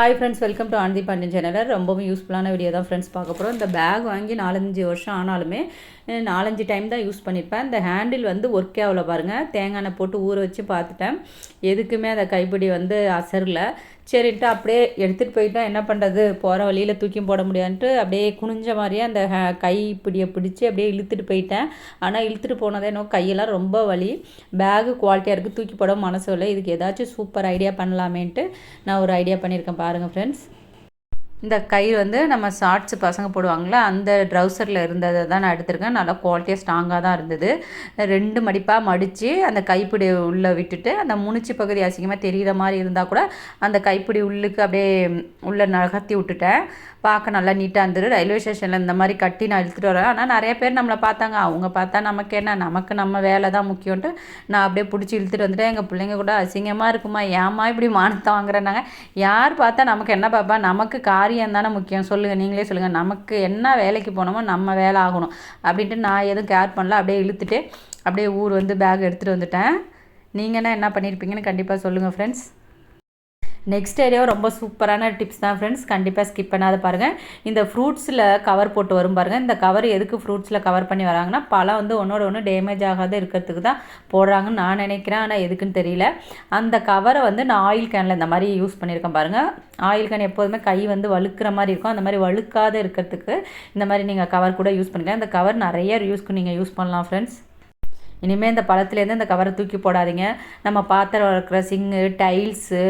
Hi friends welcome to Anandhi Pandian சேனலில் ரொம்பவும் யூஸ்ஃபுல்லான வீடியோ தான் ஃப்ரெண்ட்ஸ் பார்க்க போகிறோம் இந்த பேக் வாங்கி நாலஞ்சு வருஷம் ஆனாலுமே நாலஞ்சு டைம் தான் யூஸ் பண்ணியிருப்பேன் இந்த ஹேண்டில் வந்து ஒர்க்கே ஆகல பாருங்கள் தேங்காய் எண்ணெய் போட்டு ஊற வச்சு பார்த்துட்டேன். எதுக்குமே அந்த கைப்பிடி வந்து அசரில். சரின்ட்டு அப்படியே எடுத்துகிட்டு போயிட்டா என்ன பண்ணுறது போகிற வழியில் தூக்கி போட முடியாதுன்ட்டு அப்படியே குனிஞ்ச மாதிரியே அந்த ஹே- கைப்பிடியை பிடிச்சி அப்படியே இழுத்துட்டு போயிட்டேன். ஆனால் இழுத்துட்டு போனதே என்னோ கையெல்லாம் ரொம்ப வலி. பேகு குவாலிட்டியாக இருக்குது தூக்கி போட மனசு இல்லை இதுக்கு ஏதாச்சும் சூப்பர் ஐடியா பண்ணலாமேன்ட்டு நான் ஒரு ஐடியா பண்ணியிருக்கேன் பாருங்கள் ஃப்ரெண்ட்ஸ் இந்த கயிறு வந்து நம்ம ஷார்ட்ஸ் பசங்க போடுவாங்களே அந்த ட்ரௌசரில் இருந்ததை தான் நான் எடுத்திருக்கேன். நல்லா குவாலிட்டியாக ஸ்ட்ராங்காக தான் இருந்தது. ரெண்டு மடிப்பாக மடித்து அந்த கைப்பிடி உள்ளே விட்டுட்டு அந்த முனிச்சு பகுதி அசிங்கமாக தெரிகிற மாதிரி இருந்தால் கூட அந்த கைப்பிடி உள்ளுக்கு அப்படியே உள்ளே நகர்த்தி விட்டுட்டேன். பார்க்க நல்லா நீட்டாக இருந்தது ரயில்வே ஸ்டேஷனில் இந்த மாதிரி கட்டி நான் இழுத்துட்டு வரேன். ஆனால் நிறைய பேர் நம்மளை பார்த்தாங்க. அவங்க பார்த்தா நமக்கு என்ன? நமக்கு நம்ம வேலை தான் முக்கியம்ன்ட்டு நான் அப்படியே பிடிச்சி இழுத்துட்டு வந்துட்டேன். எங்கள் பிள்ளைங்க கூட அசிங்கமாக இருக்குமா? ஏம்மா இப்படி மானத்தை வாங்குறேன்னாங்க. யார் பார்த்தா நமக்கு என்ன பாப்பா? நமக்கு காரியம் தானே முக்கியம். சொல்லுங்கள் நீங்களே சொல்லுங்கள் நமக்கு என்ன வேலைக்கு போனோமோ நம்ம வேலை ஆகணும். அப்படின்ட்டு நான் எதுவும் கேர் பண்ணல. அப்படியே இழுத்துட்டு அப்படியே ஊர் வந்து பேக் எடுத்துகிட்டு வந்துட்டேன். நீங்கன்னா என்ன பண்ணியிருப்பீங்கன்னு கண்டிப்பாக சொல்லுங்கள் ஃப்ரெண்ட்ஸ் நெக்ஸ்ட் ஏரியாவும் ரொம்ப சூப்பரான டிப்ஸ் தான் ஃப்ரெண்ட்ஸ் கண்டிப்பாக ஸ்கிப் பண்ணாத பாருங்கள் இந்த ஃப்ரூட்ஸில் கவர் போட்டு வரும் பாருங்கள் இந்த கவர் எதுக்கு ஃப்ரூட்ஸில் கவர் பண்ணி வராங்கன்னா பழம் வந்து ஒன்றோட ஒன்று டேமேஜ் ஆகாத இருக்கிறதுக்கு தான் போடுறாங்கன்னு நான் நினைக்கிறேன். ஆனால் எதுக்குன்னு தெரியல. அந்த கவரை வந்து நான் ஆயில் கேனில் இந்த மாதிரி யூஸ் பண்ணியிருக்கேன் பாருங்கள் ஆயில் கேன் எப்போதுமே கை வந்து வழுக்கிற மாதிரி இருக்கும். அந்த மாதிரி வழுக்காத இருக்கிறதுக்கு இந்த மாதிரி நீங்கள் கவர் கூட யூஸ் பண்ணிக்கலாம். இந்த கவர் நிறைய யூஸ்க்கு நீங்கள் யூஸ் பண்ணலாம் ஃப்ரெண்ட்ஸ் இனிமேல் இந்த பழத்துலேருந்து இந்த கவரை தூக்கி போடாதீங்க. நம்ம பாத்திரம் வளர்க்குற sink tiles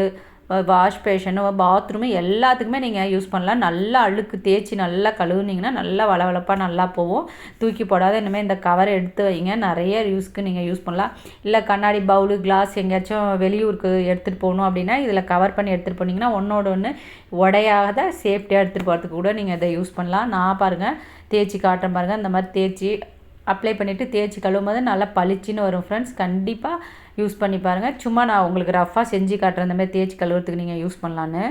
wash basin bathroom எல்லாத்துக்குமே நீங்கள் யூஸ் பண்ணலாம். நல்லா அழுக்கு தேய்ச்சி நல்லா கழுவுனீங்கன்னா நல்லா வளவளப்பாக நல்லா போகும். தூக்கி போடாத இனிமேல் இந்த கவரை எடுத்து வைங்க. நிறைய யூஸ்க்கு நீங்கள் யூஸ் பண்ணலாம். இல்லை கண்ணாடி பவுலு கிளாஸ் எங்கேயாச்சும் வெளியூருக்கு எடுத்துகிட்டு போகணும் அப்படின்னா இதில் கவர் பண்ணி எடுத்துகிட்டு போனீங்கன்னா ஒன்றோட ஒன்று உடையாத சேஃப்டியாக எடுத்துகிட்டு போகிறதுக்கு கூட நீங்கள் இதை யூஸ் பண்ணலாம். நான் பாருங்கள் தேய்ச்சி காட்டுறேன் பாருங்கள் இந்த மாதிரி தேய்ச்சி அப்ளை பண்ணிவிட்டு தேய்ச்சி கழுவும் போது நல்லா பளிச்சுன்னு வரும் ஃப்ரெண்ட்ஸ் கண்டிப்பாக யூஸ் பண்ணி பாருங்கள் சும்மா நான் உங்களுக்கு ரஃபாக செஞ்சு காட்டுற அந்த மாதிரி தேய்ச்சி கழுவுறதுக்கு நீங்கள் யூஸ் பண்ணலான்னு.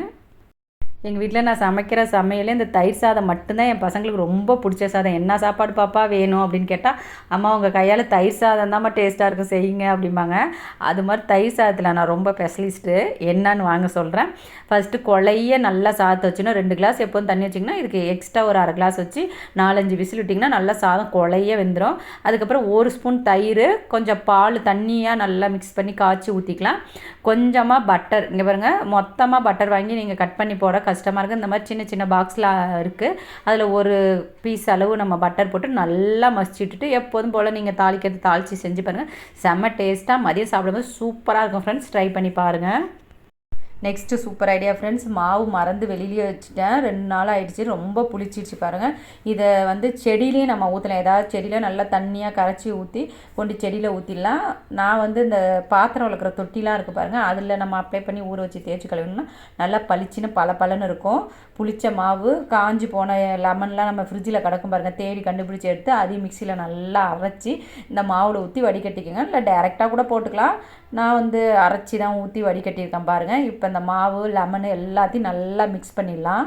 எங்கள் வீட்டில் நான் சமைக்கிற சமையல் இந்த தயிர் சாதம் மட்டும்தான் என் பசங்களுக்கு ரொம்ப பிடிச்ச சாதம். என்ன சாப்பாடு பாப்பா வேணும்? அப்படின்னு கேட்டால் அம்மா உங்கள் கையால் தயிர் சாதம் தான்மா டேஸ்ட்டாக இருக்கும் செய்யுங்க. அப்படிம்பாங்க. அது மாதிரி தயிர் சாதத்தில் நான் ரொம்ப ஸ்பெஷலிஸ்ட்டு என்னன்னு வாங்க சொல்கிறேன் ஃபஸ்ட்டு கொலைய நல்லா சாதத்தை வச்சுன்னா ரெண்டு கிளாஸ் எப்போதும் தண்ணி வச்சிங்கன்னா இதுக்கு எக்ஸ்ட்ரா ஒரு அரை கிளாஸ் வச்சு நாலஞ்சு விசில் விட்டிங்கன்னா நல்லா சாதம் கொலைய வெந்துடும் அதுக்கப்புறம் ஒரு ஸ்பூன் தயிர் கொஞ்சம் பால் தண்ணியாக நல்லா மிக்ஸ் பண்ணி காய்ச்சி ஊற்றிக்கலாம் கொஞ்சமாக பட்டர் இங்கே பாருங்கள் மொத்தமாக பட்டர் வாங்கி நீங்கள் கட் பண்ணி போட கஷ்டமாக இருக்குது இந்த மாதிரி சின்ன சின்ன பாக்ஸில் இருக்குது அதில் ஒரு பீஸ் அளவு நம்ம பட்டர் போட்டு நல்லா மசிச்சுட்டுட்டு எப்போதும் போல் நீங்கள் தாளிக்கிறது தாளித்து செஞ்சு பாருங்கள் செம்ம டேஸ்ட்டாக மதியம் சாப்பிடும்போது சூப்பராக இருக்கும். ஃப்ரெண்ட்ஸ் ட்ரை பண்ணி பாருங்கள் நெக்ஸ்ட்டு சூப்பர் ஐடியா ஃப்ரெண்ட்ஸ் மாவு மறந்து வெளியிலே வச்சுட்டேன். ரெண்டு நாள் ஆயிடுச்சு. ரொம்ப புளிச்சிடுச்சு பாருங்கள் இதை வந்து செடியிலே நம்ம ஊற்றலாம் ஏதாவது செடியில் நல்லா தண்ணியாக கரைச்சி ஊற்றி கொண்டு செடியில் ஊற்றிடலாம் நான் வந்து இந்த பாத்திரம் வளர்க்குற தொட்டிலாம் இருக்குது பாருங்கள் அதில் நம்ம அப்ளை பண்ணி ஊற வச்சு தேய்ச்சி கழுவினோம்னா நல்லா பளிச்சுன்னு பல பலன்னு இருக்கும். புளிச்ச மாவு காஞ்சி போன லெமன்லாம் நம்ம ஃப்ரிட்ஜில் கிடக்கும் பாருங்கள் தேடி கண்டுபிடிச்சி எடுத்து அதையும் மிக்சியில் நல்லா அரைச்சி இந்த மாவில் ஊற்றி வடிகட்டிக்கோங்க. இல்லை டைரெக்டாக கூட போட்டுக்கலாம். நான் வந்து அரைச்சி தான் ஊற்றி வடிகட்டியிருக்கேன் பாருங்கள் இப்போ அந்த மாவு லெமனு எல்லாத்தையும் நல்லா மிக்ஸ் பண்ணிடலாம்.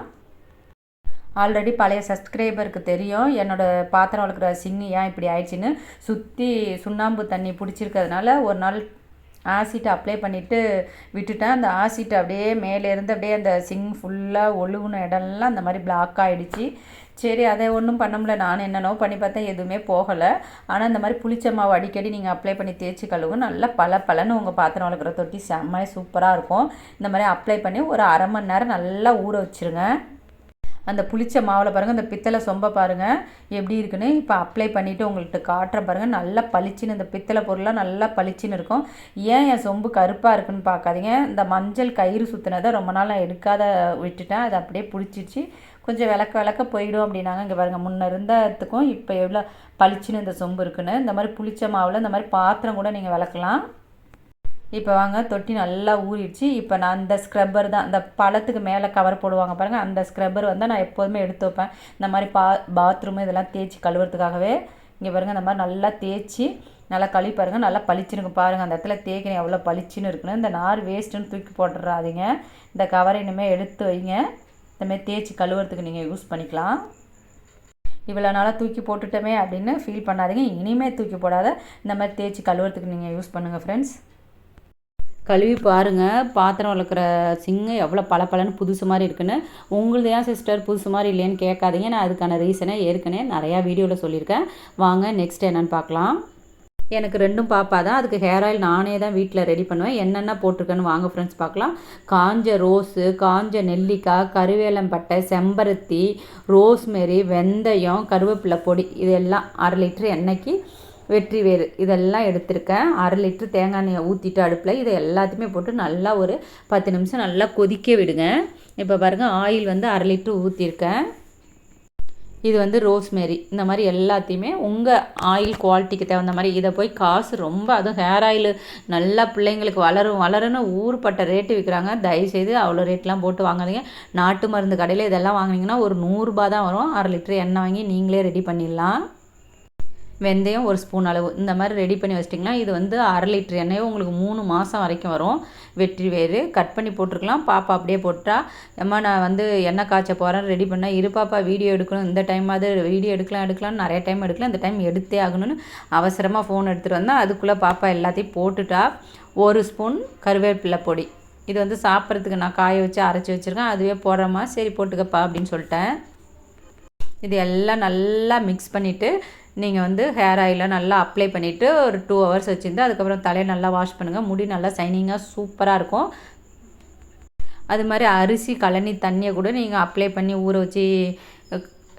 ஆல்ரெடி பழைய சப்ஸ்கிரைபருக்கு தெரியும். என்னோடய பாத்திரம் வளர்க்குற சிங்கு ஏன் இப்படி ஆயிடுச்சின்னு. சுற்றி சுண்ணாம்பு தண்ணி பிடிச்சிருக்கிறதுனால ஒரு நாள் ஆசிட் அப்ளை பண்ணிவிட்டு விட்டுட்டேன். அந்த ஆசிட் அப்படியே மேலேருந்து அப்படியே அந்த சிங் ஃபுல்லாக ஒழுகுன இடம்லாம் அந்த மாதிரி பிளாக் ஆகிடுச்சி சரி அதை ஒன்றும் பண்ண முடியல. நான் என்னென்னோ பண்ணி பார்த்தேன். எதுவுமே போகலை. ஆனால் இந்த மாதிரி புளிச்ச மாவு அடிக்கடி நீங்கள் அப்ளை பண்ணி தேய்ச்சி கழுவுங்க நல்லா பல பலன்னு உங்கள் பாத்திரம் வளர்க்குற தொட்டி செம்மையாக சூப்பராக இருக்கும். இந்த மாதிரி அப்ளை பண்ணி ஒரு அரை மணி நேரம் நல்லா ஊற வச்சுருங்க. அந்த புளிச்ச மாவில் பாருங்கள் அந்த பித்தளை சொம்ப பாருங்கள் எப்படி இருக்குன்னு இப்போ அப்ளை பண்ணிவிட்டு உங்கள்கிட்ட காட்டுறேன் பாருங்கள் நல்லா பளிச்சுன்னு இந்த பித்தளை பொருளாக நல்லா பளிச்சுன்னு இருக்கும். ஏன் என் சொம்பு கருப்பாக இருக்குன்னு பார்க்காதீங்க. இந்த மஞ்சள் கயிறு சுற்றினதை ரொம்ப நாள் நான் எடுக்காத விட்டுட்டேன். அது அப்படியே பிடிச்சிச்சு கொஞ்சம் விளக்க விளக்க போயிடும் அப்படின்னாங்க. இங்கே பாருங்கள் முன்ன இருந்ததுக்கும் இப்போ எவ்வளோ பளிச்சுன்னு இந்த சொம்பு இருக்குன்னு. இந்த மாதிரி புளிச்ச மாவில் இந்த மாதிரி பாத்திரம் கூட நீங்கள் விளக்கலாம். இப்போ வாங்க தொட்டி நல்லா ஊறிடுச்சு. இப்போ நான் அந்த ஸ்க்ரப்பர் தான் அந்த பழத்துக்கு மேலே கவர் போடுவாங்க பாருங்கள் அந்த ஸ்க்ரப்பர் வந்து நான் எப்போதுமே எடுத்து வைப்பேன். இந்த மாதிரி பா பாத்ரூமு இதெல்லாம் தேய்ச்சி கழுவுறதுக்காகவே. இங்கே பாருங்கள் இந்த மாதிரி நல்லா தேய்ச்சி நல்லா கழுவி பாருங்கள் நல்லா பளிச்சுன்னு பாருங்கள் அந்த இடத்துல தேய்க்கணும் எவ்வளோ பளிச்சுன்னு இருக்குன்னு. இந்த நார் வேஸ்ட்டுன்னு தூக்கி போட்டுறாதீங்க. இந்த கவரை இனிமேல் எடுத்து வைங்க. இந்தமாதிரி தேய்ச்சி கழுவுறதுக்கு நீங்கள் யூஸ் பண்ணிக்கலாம். இவ்வளோ நாளாக தூக்கி போட்டுட்டோமே அப்படின்னு ஃபீல் பண்ணாதீங்க. இனிமேல் தூக்கி போடாத. இந்த மாதிரி தேய்ச்சி கழுவுறதுக்கு நீங்கள் யூஸ் பண்ணுங்கள் ஃப்ரெண்ட்ஸ் கழுவி பாருங்கள் பாத்திரம் வளர்க்குற சிங்கு எவ்வளோ பளபளன்னு புதுசு மாதிரி இருக்குன்னு. உங்களுது ஏன் சிஸ்டர் புதுசு மாதிரி இல்லைன்னு கேட்காதீங்க. நான் அதுக்கான ரீசனை ஏற்கனவே நிறையா வீடியோவில் சொல்லியிருக்கேன். வாங்க நெக்ஸ்ட் என்னென்னு பார்க்கலாம். எனக்கு ரெண்டும் பாப்பா தான். அதுக்கு ஹேர் ஆயில் நானே தான் வீட்டில் ரெடி பண்ணுவேன். என்னென்ன போட்டிருக்கேன்னு வாங்க ஃப்ரெண்ட்ஸ் பார்க்கலாம். காஞ்ச ரோஸு காஞ்ச நெல்லிக்காய் கருவேலம்பட்டை செம்பருத்தி ரோஸ்மெரி வெந்தயம் கருவேப்பிலை பொடி இதெல்லாம் அரை லிட்டர் எண்ணெய்க்கு வெற்றி வேறு. இதெல்லாம் எடுத்திருக்கேன். அரை லிட்ரு தேங்காய் எண்ணெயை ஊற்றிட்டு அடுப்பில் இதை எல்லாத்தையுமே போட்டு நல்லா ஒரு பத்து நிமிஷம் நல்லா கொதிக்க விடுங்க. இப்போ பாருங்கள் ஆயில் வந்து அரை லிட்ரு ஊற்றிருக்கேன் இது வந்து ரோஸ்மேரி. இந்த மாதிரி எல்லாத்தையுமே உங்கள் ஆயில் குவாலிட்டிக்கு தகுந்த மாதிரி இதை போய் காசு ரொம்ப அதுவும் ஹேர் ஆயில் நல்லா பிள்ளைங்களுக்கு வளரும் வளரும்னு ஊர்பட்ட ரேட்டு விற்கிறாங்க தயவுசெய்து அவ்வளோ ரேட்லாம் போட்டு வாங்காதீங்க. நாட்டு மருந்து கடையில் இதெல்லாம் வாங்கினீங்கன்னா ஒரு நூறுரூபா தான் வரும். அரை லிட்டர் எண்ணெய் வாங்கி நீங்களே ரெடி பண்ணிடலாம். வெந்தயம் ஒரு ஸ்பூன் அளவு. இந்த மாதிரி ரெடி பண்ணி வச்சிட்டிங்கன்னா இது வந்து அரை லிட்டர் எண்ணெயும் உங்களுக்கு மூணு மாதம் வரைக்கும் வரும். வெற்றி வேறு. கட் பண்ணி போட்டிருக்கலாம். பாப்பா அப்படியே போட்டா அம்மா நான் வந்து எண்ணெய் காய்ச்ச போகிறேன் ரெடி பண்ணால் இரு பாப்பா வீடியோ எடுக்கணும். இந்த டைம் அது வீடியோ எடுக்கலாம் எடுக்கலாம். நிறைய டைம் எடுக்கலாம். இந்த டைம் எடுத்தே ஆகணும்னு அவசரமாக ஃபோன் எடுத்துகிட்டு வந்தால் அதுக்குள்ளே பாப்பா எல்லாத்தையும் போட்டுட்டா ஒரு ஸ்பூன் கருவேப்பிலை பொடி. இது வந்து சாப்பிட்றதுக்கு நான் காய வச்சு அரைச்சி வச்சுருக்கேன். அதுவே போடுறோமா சரி போட்டுக்கப்பா அப்படின்னு சொல்லிட்டேன். இது எல்லாம் நல்லா மிக்ஸ் பண்ணிவிட்டு நீங்கள் வந்து ஹேர் ஆயிலை நல்லா அப்ளை பண்ணிவிட்டு ஒரு டூ ஹவர்ஸ் வச்சுருந்து அதுக்கப்புறம் தலையை நல்லா வாஷ் பண்ணுங்கள் முடி நல்லா சைனிங்காக சூப்பராக இருக்கும். அது மாதிரி அரிசி கழனி தண்ணியை கூட நீங்கள் அப்ளை பண்ணி ஊற வச்சு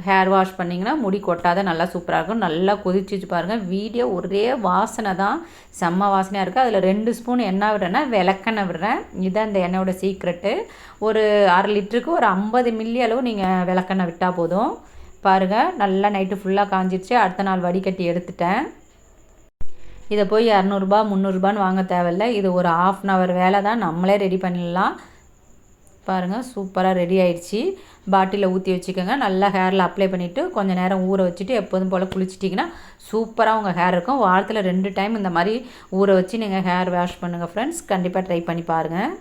ஹேர் வாஷ் பண்ணிங்கன்னா முடி கொட்டாத நல்லா சூப்பராக இருக்கும். நல்லா கொதிச்சு பாருங்கள் வீடியோ ஒரே வாசனை தான். செம்ம வாசனையாக இருக்குது அதில் ரெண்டு ஸ்பூன் எண்ணெய் விடுறேன்னா விளக்கெண்ணெய் விடுறேன். இதுதான் இந்த எண்ணெயோட சீக்ரெட்டு ஒரு அரை லிட்டருக்கு ஒரு ஐம்பது மில்லி அளவு நீங்கள் விளக்கெண்ணெய் விட்டால் போதும். பாருங்கள் நல்லா நைட்டு ஃபுல்லாக காஞ்சிடுச்சு அடுத்த நாள் வடிகட்டி எடுத்துட்டேன். இதை போய் இரநூறுபா முந்நூறுபான்னு வாங்க தேவையில்ல. இது ஒரு ஆஃப் அன் ஹவர் வேலை தான். நம்மளே ரெடி பண்ணிடலாம். பாருங்கள் சூப்பராக ரெடி ஆயிடுச்சு. பாட்டிலில் ஊற்றி வச்சுக்கோங்க. நல்லா ஹேரில் அப்ளை பண்ணிவிட்டு கொஞ்சம் நேரம் ஊற வச்சுட்டு எப்போதும் போல் குளிச்சிட்டிங்கன்னா சூப்பராக உங்கள் ஹேர் இருக்கும். வாரத்தில் ரெண்டு டைம் இந்த மாதிரி ஊற வச்சு நீங்கள் ஹேர் வாஷ் பண்ணுங்கள் ஃப்ரெண்ட்ஸ் கண்டிப்பாக ட்ரை பண்ணி பாருங்கள்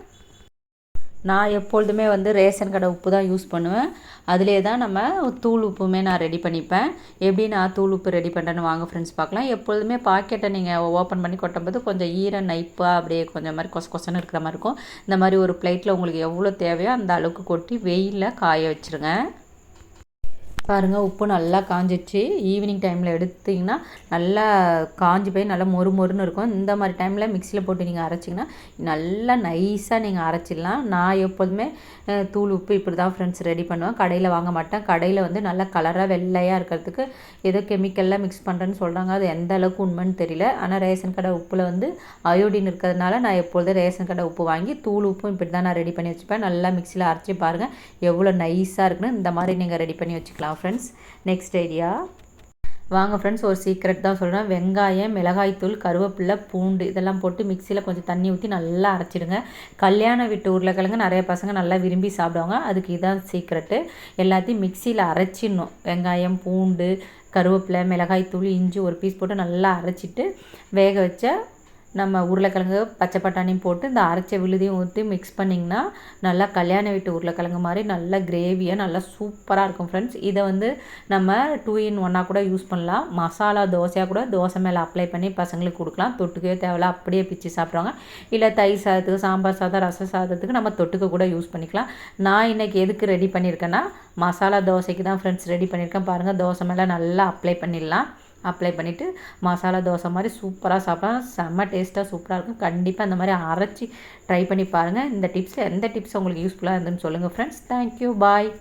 நான் எப்பொழுதுமே வந்து ரேஷன் கடை உப்பு தான் யூஸ் பண்ணுவேன். அதிலே தான் நம்ம தூள் உப்புமே நான் ரெடி பண்ணிப்பேன். எப்படி நான் தூள் உப்பு ரெடி பண்ணுறேன்னு வாங்க ஃப்ரெண்ட்ஸ் பார்க்கலாம். எப்பொழுதுமே பாக்கெட்டை நீங்கள் ஓப்பன் பண்ணி கொட்டும்போது கொஞ்சம் ஈர நைப்பாக அப்படியே கொஞ்சம் மாதிரி கொச கொசன்னு இருக்கிற மாதிரி இருக்கும். இந்த மாதிரி ஒரு பிளேட்டில் உங்களுக்கு எவ்வளோ தேவையோ அந்த அளவுக்கு கொட்டி வெயிலில் காய வச்சுருங்க. பாருங்கள் உப்பு நல்லா காஞ்சிச்சு ஈவினிங் டைமில் எடுத்திங்கன்னா நல்லா காஞ்சி போய் நல்லா மொறு மொறுன்னு இருக்கும். இந்த மாதிரி டைமில் மிக்சியில் போட்டு நீங்கள் அரைச்சிங்கன்னா நல்லா நைஸாக நீங்கள் அரைச்சிடலாம். நான் எப்போதுமே தூள் உப்பு இப்படி தான் ஃப்ரெண்ட்ஸ் ரெடி பண்ணுவேன். கடையில் வாங்க மாட்டேன். கடையில் வந்து நல்லா கலராக வெள்ளையாக இருக்கிறதுக்கு ஏதோ கெமிக்கல்லாம் மிக்ஸ் பண்ணுறேன்னு சொல்கிறாங்க அது எந்த அளவுக்கு உண்மைன்னு தெரியல. ஆனால் ரேஷன் கடை உப்பில் வந்து அயோடின் இருக்கிறதுனால நான் எப்பொழுதும் ரேஷன் கடை உப்பு வாங்கி தூள் உப்பும் இப்படி தான் நான் ரெடி பண்ணி வச்சுப்பேன். நல்லா மிக்சியில் அரைச்சி பாருங்கள் எவ்வளோ நைஸாக இருக்குன்னு இந்த மாதிரி நீங்கள் ரெடி பண்ணி வச்சுக்கலாம். ஃப்ரெண்ட்ஸ் நெக்ஸ்ட் ஐடியா வாங்க ஃப்ரெண்ட்ஸ் ஒரு சீக்ரெட் தான் சொல்கிறேன் வெங்காயம் மிளகாய்த்தூள் கருவேப்பில்லை பூண்டு இதெல்லாம் போட்டு மிக்சியில் கொஞ்சம் தண்ணி ஊற்றி நல்லா அரைச்சிடுங்க. கல்யாண வீட்டு உருளைக்கிழங்கு நிறைய பசங்க நல்லா விரும்பி சாப்பிடுவாங்க. அதுக்கு இதான் சீக்ரெட்டு எல்லாத்தையும் மிக்சியில் அரைச்சிடணும். வெங்காயம் பூண்டு கருவேப்பிலை மிளகாய்த்தூள் இஞ்சி ஒரு பீஸ் போட்டு நல்லா அரைச்சிட்டு வேக வச்ச நம்ம உருளைக்கிழங்கு பச்சை பட்டாணியும் போட்டு இந்த அரைச்ச விழுதியும் ஊற்றி மிக்ஸ் பண்ணிங்கன்னா நல்லா கல்யாண வீட்டு உருளைக்கிழங்கு மாதிரி நல்லா கிரேவியாக நல்லா சூப்பராக இருக்கும் ஃப்ரெண்ட்ஸ் இதை வந்து நம்ம டூ இன் ஒன்னாக கூட யூஸ் பண்ணலாம். மசாலா தோசையாக கூட தோசை மேலே அப்ளை பண்ணி பசங்களுக்கு கொடுக்கலாம். தொட்டுக்கவே தேவையில்ல அப்படியே பிச்சு சாப்பிட்றாங்க இல்லை தயிர் சாதத்துக்கு சாம்பார் சாதம் ரச சாதத்துக்கு நம்ம தொட்டுக்க கூட யூஸ் பண்ணிக்கலாம். நான் இன்றைக்கி எதுக்கு ரெடி பண்ணியிருக்கேன்னா மசாலா தோசைக்கு தான் ஃப்ரெண்ட்ஸ் ரெடி பண்ணியிருக்கேன். பாருங்கள் தோசை மேலே நல்லா அப்ளை பண்ணிடலாம். அப்ளை பண்ணிவிட்டு மசாலா தோசை மாதிரி சூப்பராக சாப்பிடலாம். செம்ம டேஸ்ட்டாக சூப்பராக இருக்கும். கண்டிப்பாக அந்த மாதிரி அரைச்சி ட்ரை பண்ணி பாருங்கள் இந்த டிப்ஸில் எந்த டிப்ஸ் உங்களுக்கு யூஸ்ஃபுல்லாக இருந்துன்னு சொல்லுங்கள் ஃப்ரெண்ட்ஸ் தேங்க்யூ பாய்